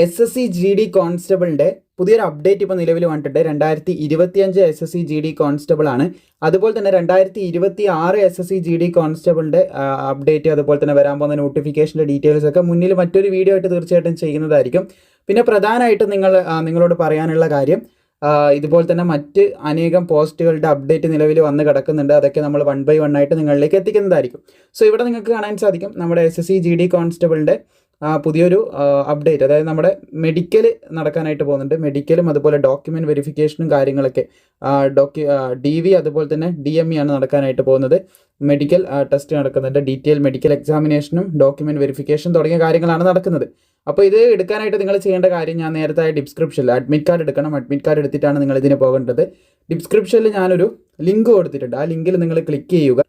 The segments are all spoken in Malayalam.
S S C G D കോൺസ്റ്റബിളിന്റെ പുതിയൊരു അപ്ഡേറ്റ് ഇപ്പോൾ നിലവിൽ വന്നിട്ടുണ്ട്. രണ്ടായിരത്തി ഇരുപത്തിയഞ്ച് S S C G D constable ആണ്. അതുപോലെ തന്നെ രണ്ടായിരത്തി ഇരുപത്തി ആറ് S S C G D കോൺസ്റ്റബിളിന്റെ update അതുപോലെ തന്നെ വരാൻ പോകുന്ന നോട്ടിഫിക്കേഷന്റെ ഡീറ്റെയിൽസ് ഒക്കെ മുന്നിൽ മറ്റൊരു വീഡിയോ ആയിട്ട് തീർച്ചയായിട്ടും ചെയ്യുന്നതായിരിക്കും. പിന്നെ പ്രധാനമായിട്ടും നിങ്ങൾ നിങ്ങളോട് പറയാനുള്ള കാര്യം ഇതുപോലെ തന്നെ മറ്റ് അനേകം പോസ്റ്റുകളുടെ അപ്ഡേറ്റ് നിലവിൽ വന്ന് കിടക്കുന്നുണ്ട്. അതൊക്കെ നമ്മൾ വൺ ബൈ വൺ ആയിട്ട് നിങ്ങളിലേക്ക് എത്തിക്കുന്നതായിരിക്കും. സോ ഇവിടെ നിങ്ങൾക്ക് കാണാൻ സാധിക്കും നമ്മുടെ S S C G D കോൺസ്റ്റബിളിന്റെ പുതിയൊരു അപ്ഡേറ്റ് അതായത് നമ്മുടെ മെഡിക്കൽ നടക്കാനായിട്ട് പോകുന്നുണ്ട്. മെഡിക്കലും അതുപോലെ ഡോക്യുമെന്റ് വെരിഫിക്കേഷനും കാര്യങ്ങളൊക്കെ ഡോക്യു ഡി വി അതുപോലെ തന്നെ ഡി എം ഇ ആണ് നടക്കാനായിട്ട് പോകുന്നത്. മെഡിക്കൽ ടെസ്റ്റ് നടക്കുന്നുണ്ട്. ഡീറ്റെയിൽ മെഡിക്കൽ എക്സാമിനേഷനും ഡോക്യുമെന്റ് വെരിഫിക്കേഷൻ തുടങ്ങിയ കാര്യങ്ങളാണ് നടക്കുന്നത്. അപ്പോൾ ഇത് എടുക്കാനായിട്ട് നിങ്ങൾ ചെയ്യേണ്ട കാര്യം ഞാൻ നേരത്തെ ഡിസ്ക്രിപ്ഷനിൽ അഡ്മിറ്റ് കാർഡ് എടുക്കണം. അഡ്മിറ്റ് കാർഡ് എടുത്തിട്ടാണ് നിങ്ങൾ ഇതിന് പോകേണ്ടത്. ഡിസ്ക്രിപ്ഷനിൽ ഞാനൊരു ലിങ്ക് കൊടുത്തിട്ടുണ്ട്. ആ ലിങ്കിൽ നിങ്ങൾ ക്ലിക്ക് ചെയ്യുക.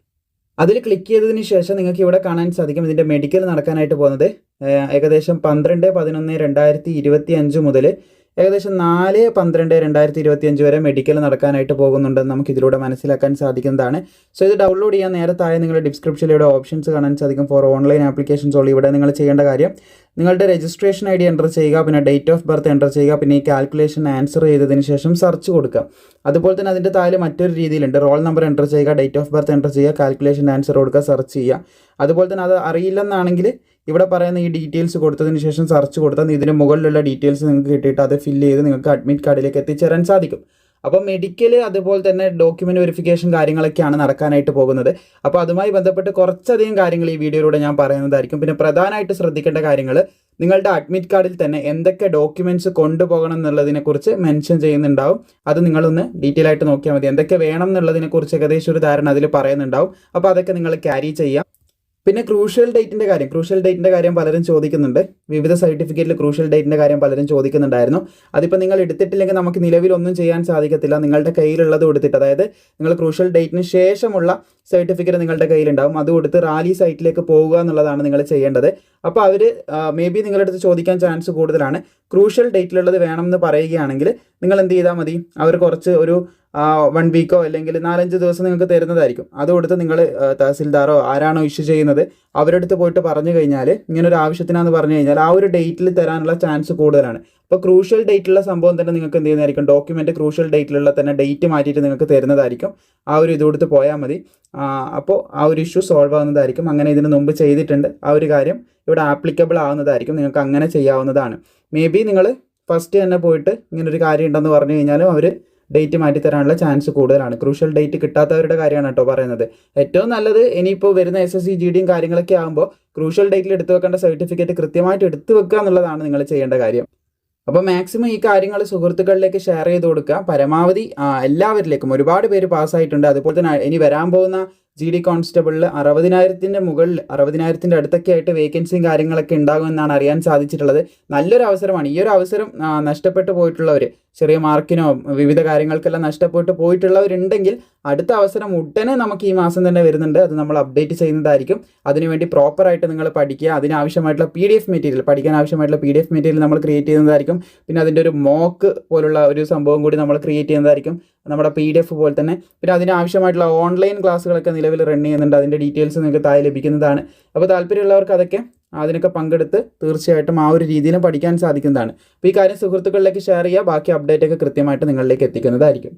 അതിൽ ക്ലിക്ക് ചെയ്തതിന് ശേഷം നിങ്ങൾക്ക് ഇവിടെ കാണാൻ സാധിക്കും ഇതിന്റെ മെഡിക്കൽ നടക്കാനായിട്ട് പോകുന്നത്. ഏകദേശം പന്ത്രണ്ട് പതിനൊന്ന് രണ്ടായിരത്തി ഇരുപത്തി അഞ്ച് മുതൽ ഏകദേശം നാല് പന്ത്രണ്ട് രണ്ടായിരത്തി ഇരുപത്തി അഞ്ച് വരെ മെഡിക്കൽ നടക്കാനായിട്ട് പോകുന്നുണ്ടെന്ന് നമുക്ക് ഇതിലൂടെ മനസ്സിലാക്കാൻ സാധിക്കുന്നതാണ്. സോ ഇത് ഡൗൺലോഡ് ചെയ്യാൻ നേരെ താഴെ നിങ്ങളുടെ ഡിസ്ക്രിപ്ഷനിലൂടെ ഓപ്ഷൻസ് കാണാൻ സാധിക്കും. ഫോർ ഓൺലൈൻ ആപ്ലിക്കേഷൻസ് ഉള്ളൂ ഇവിടെ നിങ്ങൾ ചെയ്യേണ്ട കാര്യം നിങ്ങളുടെ രജിസ്ട്രേഷൻ ഐ ഡി എന്റർ ചെയ്യുക പിന്നെ ഡേറ്റ് ഓഫ് ബർത്ത് എന്റർ ചെയ്യുക പിന്നെ ഈ കാൽക്കുലേഷൻ ആൻസർ ചെയ്തതിന് ശേഷം സെർച്ച് കൊടുക്കുക. അതുപോലെ തന്നെ അതിന്റെ താഴെ മറ്റൊരു രീതിയിലുണ്ട്. റോൾ നമ്പർ എന്റർ ചെയ്യുക ഡേറ്റ് ഓഫ് ബർത്ത് എന്റർ ചെയ്യുക കാൽക്കുലേഷൻ ആൻസർ കൊടുക്കുക സെർച്ച് ചെയ്യുക. അതുപോലെ തന്നെ അത് അറിയില്ലെന്നാണെങ്കിൽ ഇവിടെ പറയുന്ന ഈ ഡീറ്റെയിൽസ് കൊടുത്തതിന് ശേഷം സെർച്ച് കൊടുത്താൽ ഇതിന് മുകളിലുള്ള ഡീറ്റെയിൽസ് നിങ്ങൾക്ക് കിട്ടിയിട്ട് അത് ഫില്ല് ചെയ്ത് നിങ്ങൾക്ക് അഡ്മിറ്റ് കാർഡിലേക്ക് എത്തിച്ചേരാൻ സാധിക്കും. അപ്പോൾ മെഡിക്കൽ അതുപോലെ തന്നെ ഡോക്യുമെന്റ് വെരിഫിക്കേഷൻ കാര്യങ്ങളൊക്കെയാണ് നടക്കാനായിട്ട് പോകുന്നത്. അപ്പോൾ അതുമായി ബന്ധപ്പെട്ട് കുറച്ചധികം കാര്യങ്ങൾ ഈ വീഡിയോയിലൂടെ ഞാൻ പറയുന്നതായിരിക്കും. പിന്നെ പ്രധാനമായിട്ട് ശ്രദ്ധിക്കേണ്ട കാര്യങ്ങൾ നിങ്ങളുടെ അഡ്മിറ്റ് കാർഡിൽ തന്നെ എന്തൊക്കെ ഡോക്യുമെന്റ്സ് കൊണ്ടുപോകണം എന്നുള്ളതിനെക്കുറിച്ച് മെൻഷൻ ചെയ്യുന്നുണ്ടാവും. അത് നിങ്ങളൊന്ന് ഡീറ്റെയിൽ ആയിട്ട് നോക്കിയാൽ മതി. എന്തൊക്കെ വേണം എന്നുള്ളതിനെക്കുറിച്ച് ഏകദേശം ഒരു ധാരണ അതിൽ പറയുന്നുണ്ടാവും. അപ്പോൾ അതൊക്കെ നിങ്ങൾ ക്യാരി ചെയ്യാം. പിന്നെ ക്രൂഷ്യൽ ഡേറ്റിന്റെ കാര്യം ക്രൂഷ്യൽ ഡേറ്റിന്റെ കാര്യം പലരും ചോദിക്കുന്നുണ്ട്. വിവിധ സർട്ടിഫിക്കറ്റിൽ ക്രൂഷ്യൽ ഡേറ്റിന്റെ കാര്യം പലരും ചോദിക്കുന്നുണ്ടായിരുന്നു. അതിപ്പോൾ നിങ്ങൾ എടുത്തിട്ടില്ലെങ്കിൽ നമുക്ക് നിലവിലൊന്നും ചെയ്യാൻ സാധിക്കത്തില്ല. നിങ്ങളുടെ കയ്യിലുള്ളത് കൊടുത്തിട്ട് അതായത് നിങ്ങൾ ക്രൂഷ്യൽ ഡേറ്റിന് ശേഷമുള്ള സർട്ടിഫിക്കറ്റ് നിങ്ങളുടെ കയ്യിലുണ്ടാവും. അത് കൊടുത്ത് റാലി സൈറ്റിലേക്ക് പോകുക എന്നുള്ളതാണ് നിങ്ങൾ ചെയ്യേണ്ടത്. അപ്പോൾ അവർ മേ ബി നിങ്ങളുടെ അടുത്ത് ചോദിക്കാൻ ചാൻസ് കൂടുതലാണ്. ക്രൂഷ്യൽ ഡേറ്റിലുള്ളത് എന്ന് പറയുകയാണെങ്കിൽ നിങ്ങൾ എന്ത് ചെയ്താൽ മതി? അവർ കുറച്ച് ഒരു വൺ വീക്കോ അല്ലെങ്കിൽ നാലഞ്ച് ദിവസം നിങ്ങൾക്ക് തരുന്നതായിരിക്കും. അത് കൊടുത്ത് നിങ്ങൾ തഹസിൽദാറോ ആരാണോ ഇഷ്യൂ ചെയ്യുന്നത് അവരടുത്ത് പോയിട്ട് പറഞ്ഞു കഴിഞ്ഞാൽ ഇങ്ങനൊരു ആവശ്യത്തിനാന്ന് പറഞ്ഞു കഴിഞ്ഞാൽ ആ ഒരു ഡേറ്റിൽ തരാനുള്ള ചാൻസ് കൂടുതലാണ്. അപ്പോൾ ക്രൂഷ്യൽ ഡേറ്റിലുള്ള സംഭവം തന്നെ നിങ്ങൾക്ക് എന്ത് ചെയ്യുന്നതായിരിക്കും? ഡോക്യുമെന്റ് ക്രൂഷ്യൽ ഡേറ്റിലുള്ള തന്നെ ഡേറ്റ് മാറ്റിയിട്ട് നിങ്ങൾക്ക് തരുന്നതായിരിക്കും. ആ ഒരു ഇത് കൊടുത്ത് പോയാൽ മതി. അപ്പോൾ ആ ഒരു ഇഷ്യൂ സോൾവ് ആവുന്നതായിരിക്കും. അങ്ങനെ ഇതിന് മുമ്പ് ചെയ്തിട്ടുണ്ട്. ആ ഒരു കാര്യം ഇവിടെ ആപ്ലിക്കബിൾ ആവുന്നതായിരിക്കും. നിങ്ങൾക്ക് അങ്ങനെ ചെയ്യാവുന്നതാണ്. മേ ബി നിങ്ങൾ ഫസ്റ്റ് തന്നെ പോയിട്ട് ഇങ്ങനൊരു കാര്യം ഉണ്ടെന്ന് പറഞ്ഞു കഴിഞ്ഞാലും അവർ ഡേറ്റ് മാറ്റി തരാനുള്ള ചാൻസ് കൂടുതലാണ്. ക്രൂഷ്യൽ ഡേറ്റ് കിട്ടാത്തവരുടെ കാര്യമാണ് കേട്ടോ പറയുന്നത്. ഏറ്റവും നല്ലത് ഇനിയിപ്പോൾ വരുന്ന എസ് എസ് സി ജി ഡിയും കാര്യങ്ങളൊക്കെ ആകുമ്പോൾ ക്രൂഷ്യൽ ഡേറ്റിൽ എടുത്തു വെക്കേണ്ട സർട്ടിഫിക്കറ്റ് കൃത്യമായിട്ട് എടുത്തു വെക്കുക എന്നുള്ളതാണ് നിങ്ങൾ ചെയ്യേണ്ട കാര്യം. അപ്പോൾ മാക്സിമം ഈ കാര്യങ്ങൾ സുഹൃത്തുക്കളിലേക്ക് ഷെയർ ചെയ്ത് കൊടുക്കുക. പരമാവധി എല്ലാവരിലേക്കും ഒരുപാട് പേര് പാസ്സായിട്ടുണ്ട്. അതുപോലെ തന്നെ ഇനി വരാൻ പോകുന്ന ജി ഡി കോൺസ്റ്റബിളിൽ അറുപതിനായിരത്തിന്റെ മുകളിൽ അറുപതിനായിരത്തിന്റെ അടുത്തൊക്കെ ആയിട്ട് വേക്കൻസിയും കാര്യങ്ങളൊക്കെ ഉണ്ടാകുമെന്നാണ് അറിയാൻ സാധിച്ചിട്ടുള്ളത്. നല്ലൊരു അവസരമാണ്. ഈ ഒരു അവസരം നഷ്ടപ്പെട്ടു പോയിട്ടുള്ളവർ ചെറിയ മാർക്കിനോ വിവിധ കാര്യങ്ങൾക്കെല്ലാം നഷ്ടപ്പെട്ടു പോയിട്ടുള്ളവരുണ്ടെങ്കിൽ അടുത്ത അവസരം ഉടനെ നമുക്ക് ഈ മാസം തന്നെ വരുന്നുണ്ട്. അത് നമ്മൾ അപ്ഡേറ്റ് ചെയ്യുന്നതായിരിക്കും. അതിനുവേണ്ടി പ്രോപ്പറായിട്ട് നിങ്ങൾ പഠിക്കുക. അതിനാവശ്യമായിട്ടുള്ള പി ഡി എഫ് മെറ്റീരിയൽ പഠിക്കാൻ ആവശ്യമായിട്ടുള്ള പി ഡി എഫ് മെറ്റീരിയൽ നമ്മൾ ക്രിയേറ്റ് ചെയ്യുന്നതായിരിക്കും. പിന്നെ അതിന്റെ ഒരു മോക്ക് പോലുള്ള ഒരു സംഭവം കൂടി നമ്മൾ ക്രിയേറ്റ് ചെയ്യുന്നതായിരിക്കും. നമ്മുടെ പി ഡി എഫ് പോലെ തന്നെ. പിന്നെ അതിന് ആവശ്യമായിട്ടുള്ള ഓൺലൈൻ ക്ലാസ്സുകളൊക്കെ നിലവിൽ റൺ ചെയ്യുന്നുണ്ട്. അതിന്റെ ഡീറ്റെയിൽസ് നിങ്ങൾക്ക് താഴെ ലഭിക്കുന്നതാണ്. അപ്പോൾ താല്പര്യമുള്ളവർക്ക് അതൊക്കെ അതിനൊക്കെ പങ്കെടുത്ത് തീർച്ചയായിട്ടും ആ ഒരു രീതിയിലും പഠിക്കാൻ സാധിക്കുന്നതാണ്. അപ്പോൾ ഈ കാര്യം സുഹൃത്തുക്കളിലേക്ക് ഷെയർ ചെയ്യുക. ബാക്കി അപ്ഡേറ്റ് ഒക്കെ കൃത്യമായിട്ട് നിങ്ങളിലേക്ക് എത്തിക്കുന്നതായിരിക്കും.